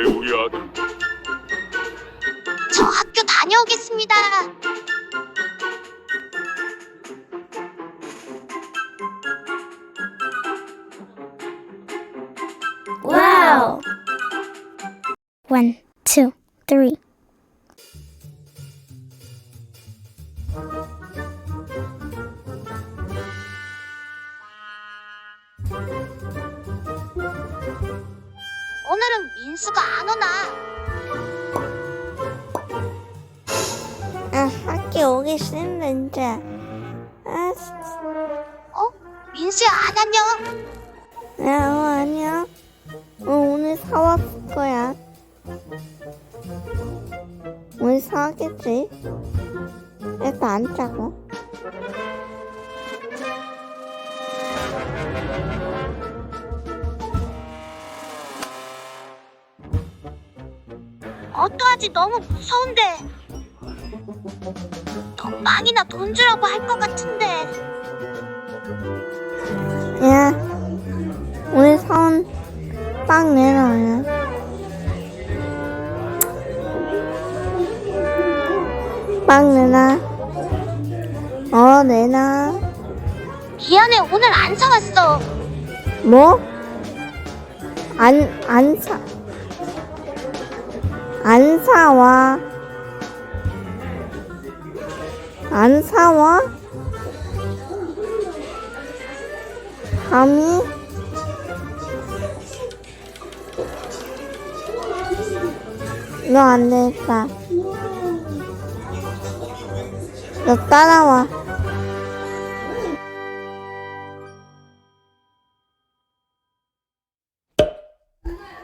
왜 우리 아들? 저 학교 다녀오겠습니다. 와우. One. 민수가 안 오나? 아, 학교 오기 싫은데, 이제. 아, 진짜. 어? 민수야 안 안녕? 야, 어, 아니야. 어, 오늘 사왔을 거야. 오늘 사겠지? 일단 앉자고. 어떠하지 너무 무서운데. 너 빵이나 돈 주라고 할 것 같은데. 야, 오늘 사온 빵 내놔요. 빵 내놔. 어, 내놔. 미안해 오늘 안 사왔어. 뭐? 안, 안 사. 안 사와. 안 사와? 감히? 너안 되겠다. 너 따라와.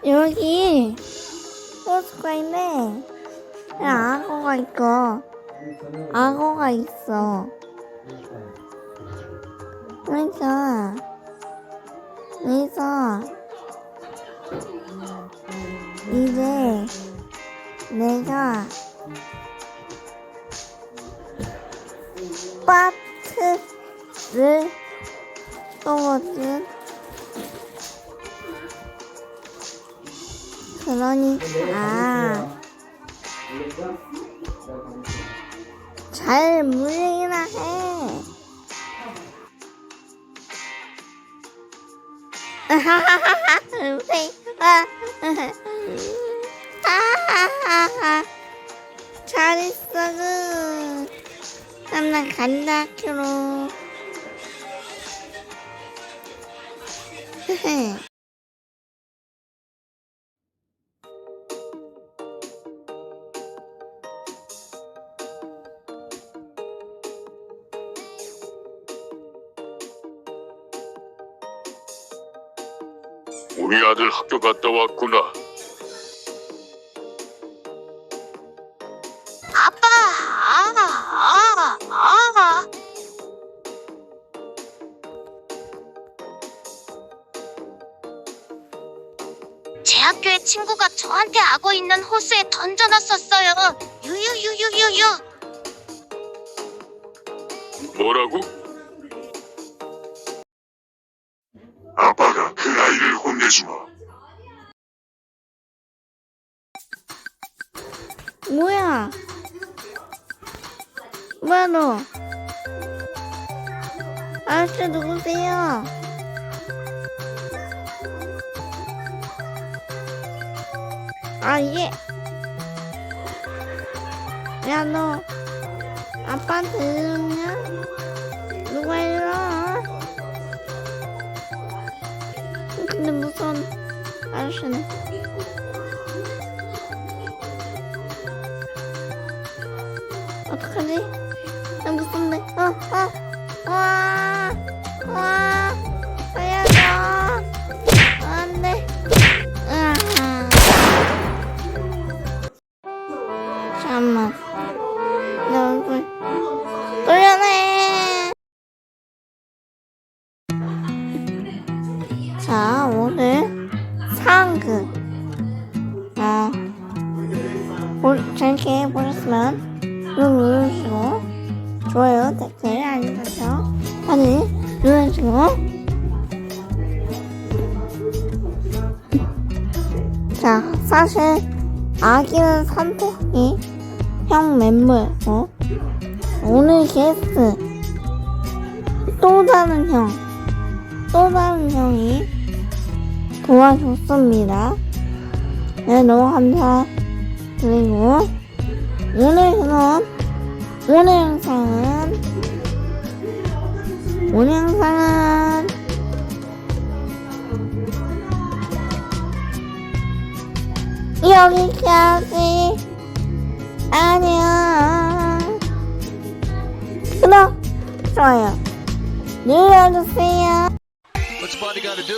여기 호수가 있네. 야, 악어가 있고, 악어가 있어. 그러니까, 그래서, 이제, 내가, 파트를 쏘거든. 그러니까 잘 물리나 해. 잘했어 그. 그럼 난 간다 학교로. 우리 아들 학교 갔다 왔구나. 아빠. 아, 아, 아. 제 학교의 친구가 저한테 악어 있는 호수에 던져놨었어요. 유유유유유유. 뭐라고? 아빠가 그 아이를 혼내주마. 뭐야? 뭐야 너? 아저씨 누구세요? 아 예. 야 너 아빠한테 이러냐? 누가 이러? 근데 무슨 아저씨네? 어떡하지? 자, 오늘 상극. 어, 볼, 재밌게 보셨으면 구독 눌러주시고 좋아요, 댓글, 알림 설정 많이 눌러주시고 자, 사실 아기는 산토끼 형 어? 오늘 게스트 또 다른 형, 또 다른 형이 도와줬습니다. 네, 너무 감사드리고 오늘 그럼 오늘 영상은 오늘 영상은 여기까지. 안녕. 구독 좋아요. 눌러주세요. What's body gotta do?